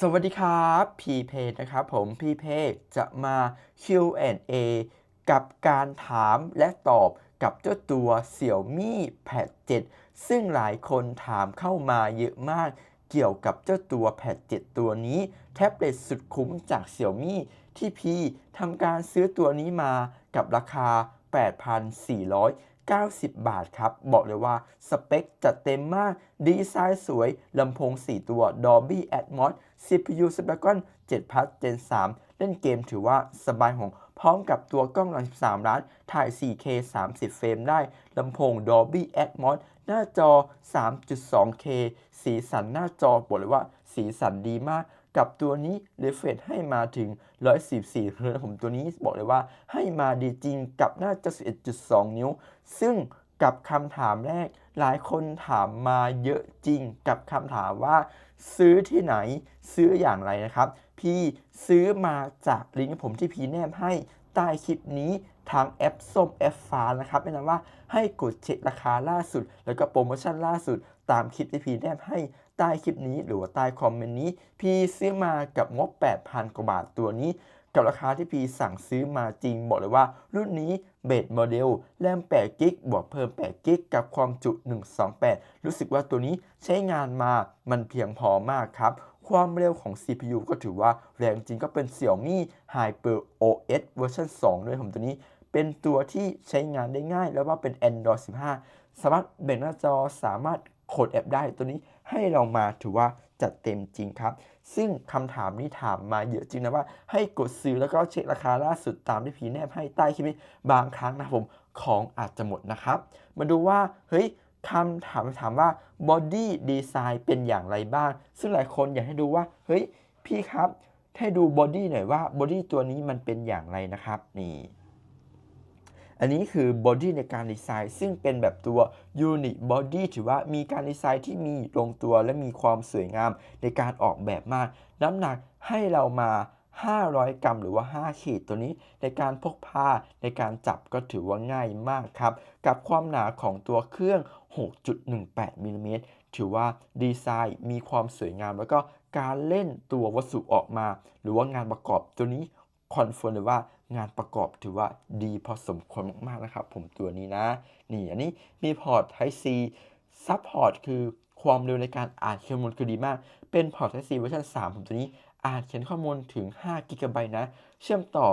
สวัสดีครับพีเพนะครับผมพีเพจะมา Q&A กับการถามและตอบกับเจ้าตัว Xiaomi Pad 7 ซึ่งหลายคนถามเข้ามาเยอะมากเกี่ยวกับเจ้าตัว Pad 7 ตัวนี้ แท็บเล็ตสุดคุ้มจาก Xiaomi ที่พี่ทำการซื้อตัวนี้มากับราคา 8,400 90 บาทครับ บอกเลยว่าสเปคจัดเต็มมาก ดีไซน์สวย ลำโพง 4 ตัว Dolby Atmos CPU Snapdragon 7 Plus Gen 3 เล่นเกมถือว่าสบายของพร้อมกับตัวกล้องหลัง 13 ล้าน ถ่าย 4K 30 เฟรมได้ ลำโพง Dolby Atmos หน้าจอ 3.2K สีสันหน้าจอบอกเลยว่าสีสันดีมาก กับตัวนี้ refresh ให้มาถึง 114เฮิร์ผมตัวนี้บอกเลยว่าให้มาดีจริงกับหน้าจอ11.2 นิ้ว ซึ่งกับคำถามแรก หลายคนถามมาเยอะจริงกับคำถามว่า ซื้อที่ไหนซื้ออย่างไรนะครับ พี่ซื้อมาจากลิงก์ผมที่พีแนบให้ใต้คลิปนี้ทางแอปส้มแอปฟ้านะครับแนะนำว่าให้กดเช็คราคาล่าสุด แล้วก็โปรโมชั่นล่าสุดตามคลิปที่พีแนบให้ ใต้คลิปนี้หรือว่าใต้คอมเมนต์นี้ พี่ซื้อมากับงบ 8,000 กว่าบาทตัวนี้ กับราคาที่พี่สั่งซื้อมาจริงบอกเลยว่า รุ่นนี้เบสโมเดลแรม8กิกบวกเพิ่ม8กิกกับความจุ 128 รู้สึกว่าตัวนี้ใช้งานมามันเพียงพอมากครับความเร็วของ CPU ก็ถือว่าแรงจริงก็เป็น Xiaomi Hyper OS เวอร์ชัน2 ด้วยผมตัวนี้ เป็นตัวที่ใช้งานได้ง่าย แล้วว่าเป็น Android 15 สามารถแบ่งหน้าจอสามารถโหลดแอปได้ตัวนี้ ให้เรามาถือว่าจัดเต็มจริงครับ ซึ่งคำถามนี้ถามมาเยอะจริงนะว่า ให้กดซื้อแล้วก็เช็คราคาล่าสุดตามที่พีแนบให้ใต้คลิปนี้บางครั้งนะผมของอาจจะหมดนะครับ มาดูว่าเฮ้ยคำถามถามว่า body design เป็นอย่างไรบ้าง ซึ่งหลายคนอยากให้ดูว่า เฮ้ย พี่ครับ ให้ดู body หน่อยว่า body ตัวนี้มันเป็นอย่างไรนะครับ นี่ อันนี้คือ body ในการดีไซน์ซึ่งเป็นแบบตัว unit body ถือว่ามีการดีไซน์ที่มีลงตัวและมีความสวยงามในการออกแบบมาก น้ำหนักให้เรามา 500 กรัมหรือว่า 5 ขีดตัวนี้ ในการพกพาในการจับก็ถือว่าง่ายมากครับ กับความหนาของตัวเครื่อง 6.18มิลลิเมตรถือว่าดีไซน์มีความสวยงามแล้วก็การเล่นตัววัสดุออกมา หรือว่างานประกอบตัวนี้ คอนเฟิร์มเลยว่างานประกอบถือว่าดีพอสมควรมากๆนะครับ ผมตัวนี้นะ นี่อันนี้มีพอร์ต Type C ซัพพอร์ตคือความเร็วในการอ่านข้อมูลคือดีมาก เป็นพอร์ต Type C เวอร์ชัน3ผมตัวนี้อ่านเขียนข้อมูลถึง5 g b นะ เชื่อมต่อ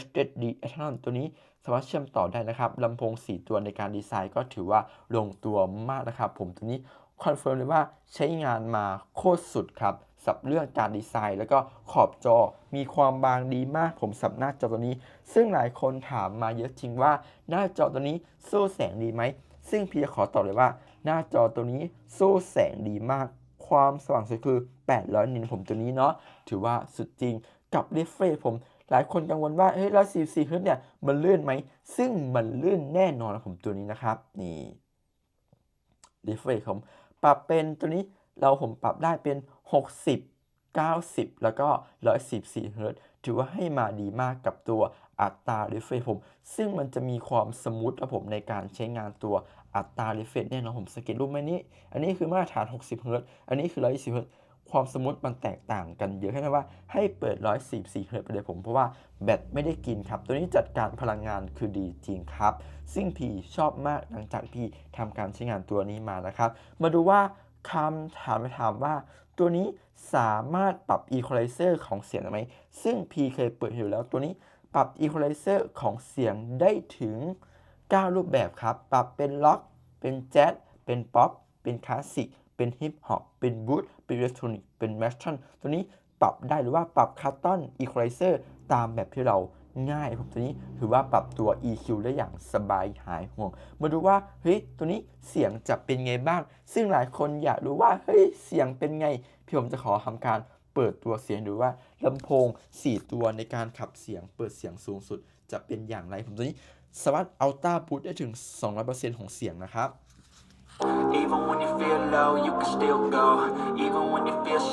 HDD Ethernet ตัวนี้สามารถเชื่อมต่อได้นะครับลำโพง 4 ตัวในการดีไซน์ก็ถือว่าลงตัวมากนะครับ ผมตัวนี้คอนเฟิร์มเลยว่าใช้งานมาโคตรสุดครับ สับเรื่องการดีไซน์ แล้วก็ขอบจอมีความบางดีมากผมสับหน้าจอตัวนี้ ซึ่งหลายคนถามมาเยอะจริงว่าหน้าจอตัวนี้สู้แสงดีไหม ซึ่งพี่ขอตอบเลยว่า หน้าจอตัวนี้สู้แสงดีมาก ความสว่างสุดคือ 800 นิตผมตัวนี้เนาะถือว่าสุดจริงกับเรฟเฟรผมหลายคนกังวลว่าเฮ้ยแล้ว44เฮิร์ตเนี่ยมันเลื่อนไหม ซึ่งมันเลื่อนแน่นอนนะผมตัวนี้นะครับ นี่รีเฟรผมปรับเป็นตัวนี้ เราผมปรับได้เป็น 60 90 แล้วก็114เฮิร์ตถือว่าให้มาดีมากกับตัวอัตรารีเฟรชผม ซึ่งมันจะมีความสมูทนะผมในการใช้งานตัวอัตรารีเฟรชเนี่ยนะผมสเก็ตรูปไหมนี้ อันนี้คือมาตรฐาน 60เฮิร์ตอันนี้คือ 120เฮิร์ตความสมูทมันแตกต่างกันเยอะแค่ไหนว่าให้เปิด 144เฮิร์ตไปเลยผม เพราะว่าแบตไม่ได้กินครับ ตัวนี้จัดการพลังงานคือดีจริงครับ ซึ่งพี่ชอบมากหลังจากพี่ทำการใช้งานตัวนี้มานะครับ มาดูว่า คำถามไปถามว่า ตัวนี้สามารถปรับ equalizer ของเสียงได้ไหม ซึ่งพี่เคยเปิดอยู่แล้วตัวนี้ปรับ equalizer ของเสียงได้ถึง 9 รูปแบบครับ ปรับเป็นล็อกเป็นแจ๊สเป็นป๊อปเป็นคลาสสิกเป็นฮิปฮอปเป็นบูทเป็นอิเล็กทรอนิกเป็นแมชชั่นตัวนี้ปรับได้หรือว่าปรับคัตตอนอีควอไลเซอร์ตามแบบที่เรา ง่ายผมตัวนี้ถือว่าปรับตัว EQ ได้อย่างสบายหายห่วง มาดูว่าเฮ้ยตัวนี้เสียงจะเป็นไงบ้าง ซึ่งหลายคนอยากรู้ว่าเฮ้ยเสียงเป็นไง พี่ผมจะขอทำการเปิดตัวเสียงดูว่าลำโพง 4 ตัวในการขับเสียง เปิดเสียงสูงสุดจะเป็นอย่างไรผมตัวนี้สามารถเอาต้าบูตได้ถึง 200%ของเสียงนะครับ Even when you feel low, you can still go. Even when you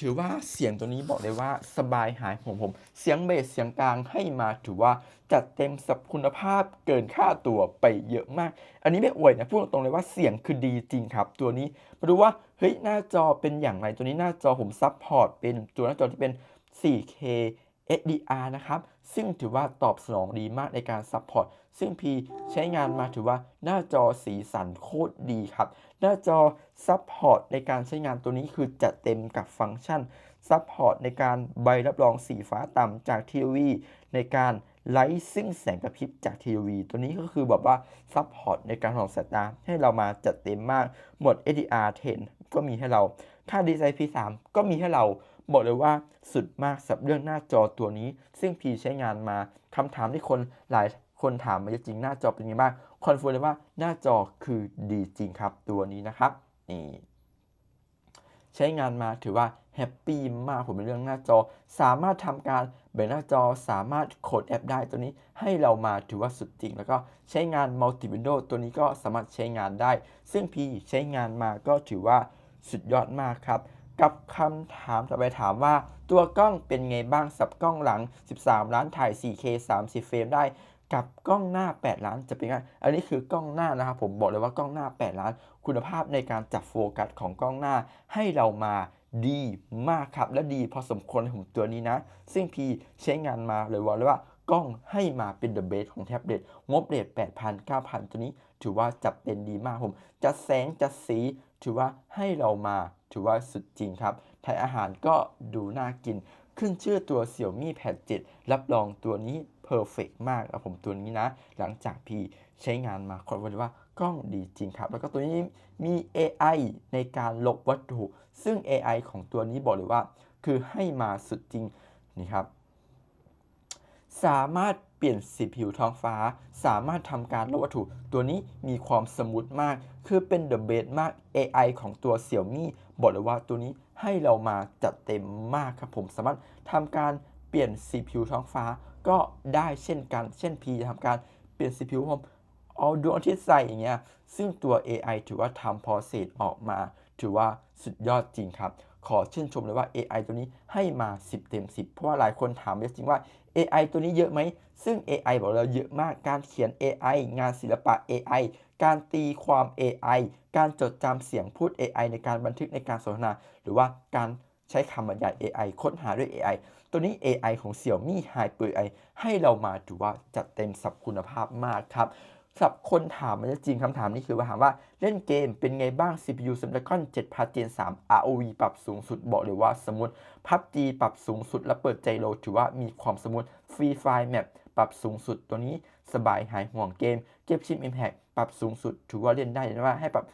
ถือว่าเสียงตัวนี้บอกเลยว่าสบายหายผมผม เสียงเบสเสียงกลางให้มาถือว่าจัดเต็มสับคุณภาพเกินค่าตัวไปเยอะมาก อันนี้ไม่อวยนะพูดตรงๆเลยว่าเสียงคือดีจริงครับ ตัวนี้มาดูว่าเฮ้ยหน้าจอเป็นอย่างไรตัวนี้หน้าจอผมซับพอร์ตเป็นตัวหน้าจอที่เป็น 4K HDR นะครับ ซึ่งถือว่าตอบสนองดีมากในการซัพพอร์ต ซึ่งพีใช้งานมาถือว่าหน้าจอสีสันโคตรดีครับ หน้าจอซัพพอร์ตในการใช้งานตัวนี้คือจัดเต็มกับฟังก์ชันซัพพอร์ตในการใบรับรองสีฟ้าต่ำจากทีวีในการไลท์ซึ่งแสงกระพริบจากทีวีตัวนี้ก็คือแบบว่าซัพพอร์ตในการของสายตาให้เรามาจัดเต็มมากหมด HDR 10 ก็มีให้เรา ค่า DCI P3 ก็มีให้เรา บอกเลยว่าสุดมากสับเรื่องหน้าจอตัวนี้ ซึ่งพีใช้งานมาคำถามที่คนหลายคนถามมาจริงหน้าจอเป็นยังไงบ้างคอนเฟิร์มเลยว่าหน้าจอคือดีจริงครับตัวนี้นะครับนี่ใช้งานมาถือว่าแฮปปี้มากผมเป็นเรื่องหน้าจอ สามารถทำการแบ่งหน้าจอ สามารถโคดแอปได้ตัวนี้ให้เรามาถือว่าสุดจริง แล้วก็ใช้งานมัลติวินโดว์ตัวนี้ก็สามารถใช้งานได้ ซึ่งพีใช้งานมาก็ถือว่าสุดยอดมากครับ กับคำถามต่อไปถามว่า ตัวกล้องเป็นไงบ้างสับกล้องหลัง 13 ล้านถ่าย 4K 30 เฟรมได้กับกล้องหน้า 8 ล้านจะเป็นไง อันนี้คือกล้องหน้านะครับผมบอกเลยว่ากล้องหน้า 8 ล้าน คุณภาพในการจับโฟกัสของกล้องหน้าให้เรามาดีมากครับ และดีพอสมควรของตัวนี้นะ ซึ่งพีใช้งานมาเลยว่าเลยว่า กล้องให้มาเป็น the best ของแท็บเล็ตงบเรท8,000 9,000 ตัวนี้ ถือว่าจับเต็มดีมากผม จะแสงจะสี ถือว่าให้เรามา ถือว่าสุดจริงครับถ่ายอาหารก็ดูน่ากิน ขึ้นชื่อตัว Xiaomi Pad 7รับรองตัวนี้เพอร์เฟกมากครับผมตัวนี้นะ หลังจากพี่ใช้งานมาคนบอกเลยว่ากล้องดีจริงครับ แล้วก็ตัวนี้มี AI ในการลบวัตถุ ซึ่ง AI ของตัวนี้บอกเลยว่า คือให้มาสุดจริงนี่ครับ สามารถเปลี่ยนสีผิวท้องฟ้า สามารถทำการลบวัตถุ ตัวนี้มีความสมูทมาก คือเป็น the best มาก AI ของตัว Xiaomi บอกเลยว่าตัวนี้ให้เรามาจัดเต็มมากครับผม สามารถทำการเปลี่ยนสีผิวท้องฟ้าก็ได้เช่นกัน เช่น P จะทำการเปลี่ยนสีผิวผมเอาดวงอาทิตย์ใส่อย่างเงี้ย ซึ่งตัว AI ถือว่าทำพอเศษออกมา ถือว่าสุดยอดจริงครับ ขอชื่นชมเลยว่า AI ตัวนี้ให้มา 10 เต็ม 10 เพราะว่าหลายคนถามจริงว่า AI ตัวนี้เยอะไหม ซึ่ง AI บอกเราเยอะมาก การเขียน AI งานศิลปะ AI การตีความ AI การจดจำเสียงพูด AI ในการบันทึกในการสนทนา หรือว่าการใช้คำบรรยาย AI ค้นหาด้วย AI ตัวนี้ AI ของ Xiaomi Hyper AI ให้เรามาถือว่าจัดเต็มสับคุณภาพมากครับ สำหรับคนถามมันจะจริงคำถามนี้คือว่าถามว่าเล่นเกมเป็นไงบ้าง CPU Snapdragon 7 Plus Gen 3 ROV ปรับสูงสุดบอกเลยว่าสมมติ PUBG ปรับสูงสุดและเปิดใจโลถือว่ามีความสมูท Free Fire Map ปรับสูงสุดตัวนี้สบายหายห่วงเกม เก็บชิป Impact ปรับสูงสุด ถือว่าเล่นได้นะว่าให้ปรับ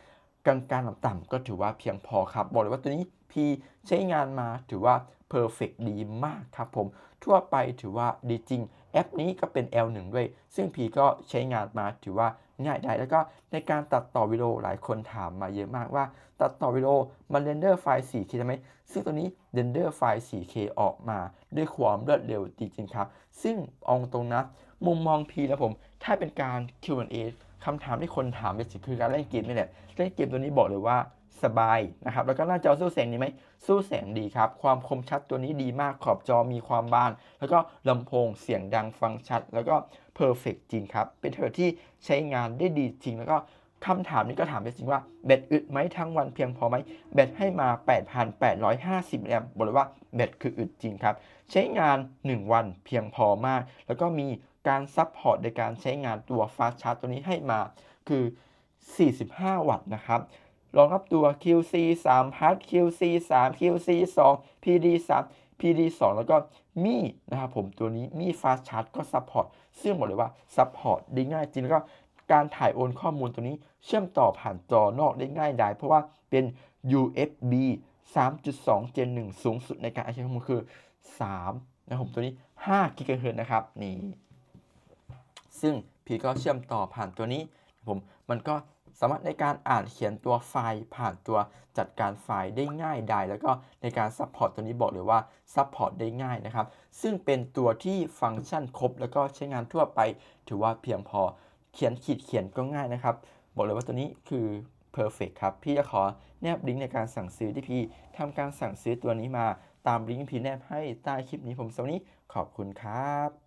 กลางๆต่ำๆก็ถือว่าเพียงพอครับ บอกเลยว่าตัวนี้พี่ใช้งานมาถือว่า Perfect ดีมากครับผม ทั่วไปถือว่าดีจริง แอปนี้ก็เป็น L1 ด้วย ซึ่งพีก็ใช้งานมาถือว่าง่ายได้แล้วก็ในการตัดต่อวิดีโอหลายคนถามมาเยอะมากว่า ตัดต่อวิดีโอมันเรนเดอร์ไฟล์ 4K ได้ไหมซึ่งตัวนี้เรนเดอร์ไฟล์ 4K ออกมาด้วยความรวดเร็วจริงๆครับ ซึ่งองตรงนะ มุมมองพีแล้วผม ถ้าเป็นการ Q&A คำถามที่คนถามเป็นสิคือการเล่นเกมนี่แหละเล่นเกมตัวนี้บอกเลยว่าสบายนะครับแล้วก็หน้าจอสู้แสงดีไหมสู้แสงดีครับ ความคมชัดตัวนี้ดีมากขอบจอมีความบางแล้วก็ลำโพงเสียงดังฟังชัด แล้วก็เพอร์เฟกจริงครับ เป็นเทอที่ใช้งานได้ดีจริง แล้วก็คำถามนี้ก็ถามไปจริงว่าแบตอึดไหมทั้งวันเพียงพอไหมแบตให้มา 8,850แอมป์บอกเลยว่าแบตคืออึดจริงครับ ใช้งาน 1 วันเพียงพอมาก แล้วก็มี การซับพอร์ตในการใช้งานตัวฟาสชาร์จตัวนี้ให้มาคือ 45 วัตต์นะครับรองรับตัว QC 3 Plus QC 3 QC 2 PD 3 PD 2แล้วก็มีนะครับผมตัวนี้มี Fast Charge ก็ซัพพอร์ตซึ่งบอกเลยว่าซัพพอร์ตได้ง่ายจริงแล้วก็การถ่ายโอนข้อมูลตัวนี้เชื่อมต่อผ่านจอนอกได้ง่ายได้เพราะว่าเป็น USB 3.2 Gen 1 สูงสุดในการใช้ข้อมูลคือ 3 นะครับผมตัวนี้5กิกะเฮิรตซ์นะครับ นี่ ซึ่งพีก็เชื่อมต่อผ่านตัวนี้ผมมันก็สามารถในการอ่านเขียนตัวไฟล์ ผ่านตัวจัดการไฟล์ได้ง่ายได้แล้วก็ในการซัพพอร์ตตัวนี้บอกเลยว่าซัพพอร์ตได้ง่ายนะครับ ซึ่งเป็นตัวที่ฟังก์ชันครบ แล้วก็ใช้งานทั่วไป ถือว่าเพียงพอเขียนขีดเขียนก็ง่ายนะครับ บอกเลยว่าตัวนี้คือ Perfect ครับ พี่จะขอแนบลิงก์ในการสั่งซื้อที่พี่ทำการสั่งซื้อตัวนี้มาตามลิงก์พี่แนบให้ใต้คลิปนี้ผมสวันนี้ขอบคุณครับ